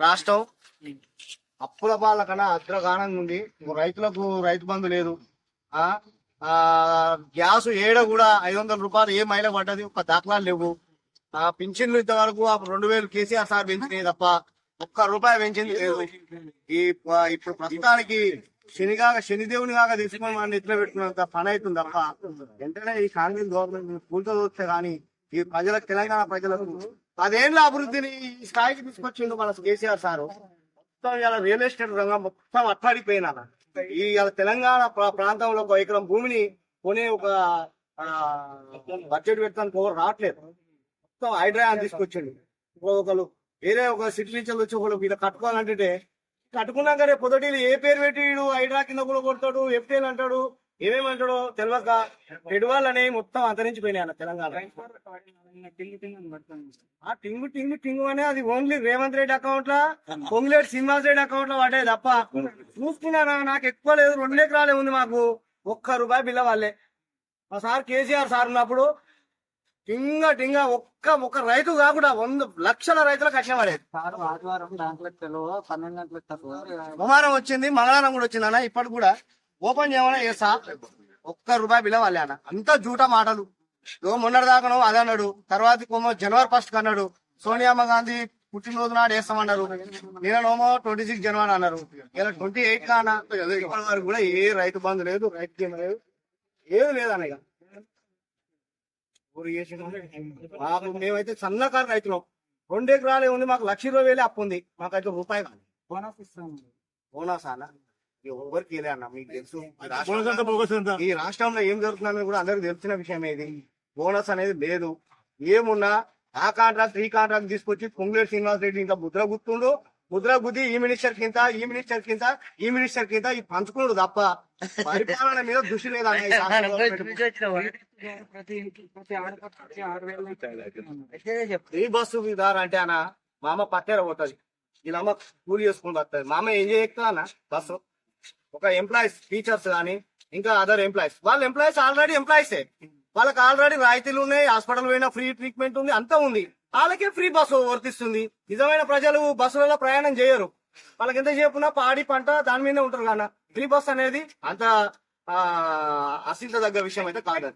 రాష్ట్రం అప్పుల పాల కన్నా అగ్రగానంగా ఉంది రైతులకు రైతు బంధు లేదు. ఆ ఆ, గ్యాస్ ఏడ కూడా ఐదు వందల రూపాయలు ఏ మైల పడ్డది? ఒక దాఖలాలు లేవు. ఆ పింఛన్లు ఇంతవరకు రెండు వేలు కేసీఆర్ సార్ పెంచినాయి తప్ప ఒక్క రూపాయి పెంచింది లేదు. ఈ ఇప్పుడు ప్రస్తుతానికి శనిగాక శనిదేవుని కాక తీసుకొని మన ఎట్లా పెట్టుకున్నంత పని అవుతుంది తప్ప వెంటనే ఈ కాంగ్రెస్ గవర్నమెంట్ కూల్తో వస్తే కానీ ఈ ప్రజలకు తెలంగాణ ప్రజలకు పదేళ్ళ అభివృద్ధిని ఈ స్థాయికి తీసుకొచ్చిండు మన కేసీఆర్ సారు. మొత్తం ఇలా రియల్ ఎస్టేట్ రంగం మొత్తం అట్లాడిపోయినా ఈ తెలంగాణ ప్రా- ప్రాంతంలో ఒక ఎకరం భూమిని కొనే ఒక బడ్జెట్ పెట్టడానికి ఎవరు రావట్లేదు. మొత్తం హైడ్రా అని తీసుకొచ్చిండు. ఒకరు వేరే ఒక సిటీ నుంచి వచ్చి ఒకరు వీళ్ళు కట్టుకోవాలంటే కట్టుకున్నాక రేపు పొదటి ఏ పేరు పెట్టి హైడ్రా కింద కూడా కొడతాడు ఎఫ్టీఎల్ అంటాడు. ఏమేమంటాడో తెలియక పెడువాళ్ళు అనేవి మొత్తం అంతరించిపోయినాయి అన్న తెలంగాణ. ఆ టింగు టింగు టింగు అనే అది ఓన్లీ రేవంత్ రెడ్డి అకౌంట్ లా పొంగులేటి శ్రీనివాస్ రెడ్డి అకౌంట్లో పడ్డాయి తప్ప చూసుకున్నానా నాకు ఎక్కువ లేదు రెండు ఎకరాలే ఉంది మాకు. ఒక్క రూపాయి బిల్ల వాళ్ళే. మా సార్ కేసీఆర్ సార్ ఉన్నప్పుడు టింగ టింగ ఒక్క ఒక్క రైతు కాకుండా వంద లక్షల రైతులకు కట్టిన పడేది. సార్ ఆదివారం పన్నెండు గంటలకు వచ్చింది మంగళవారం కూడా వచ్చింది అన్న ఇప్పటికి కూడా ఓపెన్ చేయమని చేస్తా. ఒక్క రూపాయి బిల్ల వాళ్ళే అన్న. అంతా జూట మాటలు. మొన్నటి దాకాను అదే అన్నాడు. తర్వాత జనవరి ఫస్ట్ అన్నాడు. సోనియామ్మ గాంధీ పుట్టినరోజు నాడు వేస్తామన్నారు. నిన్ననోమో ట్వంటీ సిక్స్ జనవరి అన్నారు. ఇలా ట్వంటీ ఎయిట్ కానా ఇప్పటి వరకు కూడా ఏ రైతు బంధు లేదు రైతు బీమా లేదు. ఏది లేదన్న ఇక. మాకు మేమైతే సన్నకారు రైతులం. రెండు ఎకరాలే ఉంది మాకు లక్ష ఇరవై వేలే అప్పు ఉంది. మాకైతే రూపాయి కాదు. బోనస్ ఇస్తాను బోనస్ అన్న. ఇలే అన్న మీకు తెలుసు. ఈ రాష్ట్రంలో- ఈ రాష్ట్రంలో ఏం జరుగుతుందని కూడా అందరికి తెలిసిన విషయం ఇది. బోనస్ అనేది లేదు. ఏమున్నా ఆ కాంట్రాక్ట్ ఈ కాంట్రాక్ట్ తీసుకొచ్చి పొంగులేరు శ్రీనివాస్ రెడ్డి ఇంకా ముద్ర గుర్తుండు. ముద్ర గుద్ది ఈ మినిస్టర్ కింద ఈ మినిస్టర్ కింద ఈ మినిస్టర్ కింద ఈ పంచుకున్నాడు తప్ప పరిపాలన మీద దృష్టి లేదన్న ఈ బస్సు అంటే అన్న మా అమ్మ పట్టేర పోతుంది. అమ్మ కూలి చేసుకుని వస్తుంది. మా అమ్మ ఏం చేయక్తా అన్న బస్సు ఒక ఎంప్లాయీస్ టీచర్స్ కానీ ఇంకా అదర్ ఎంప్లాయీస్ వాళ్ళ ఎంప్లాయీస్ ఆల్రెడీ ఎంప్లాయీసే వాళ్ళకి ఆల్రెడీ రాయితీలు ఉన్నాయి హాస్పిటల్ పోయినా ఫ్రీ ట్రీట్మెంట్ ఉంది అంతా ఉంది. వాళ్ళకే ఫ్రీ బస్సు వర్తిస్తుంది. నిజమైన ప్రజలు బస్సులలో ప్రయాణం చేయరు. వాళ్ళకి ఎంత చెప్పున్నా పాడి పంట దాని మీదే ఉంటారు కానీ ఫ్రీ బస్ అనేది అంత ఆ, తగ్గ దగ్గర విషయం అయితే కాదు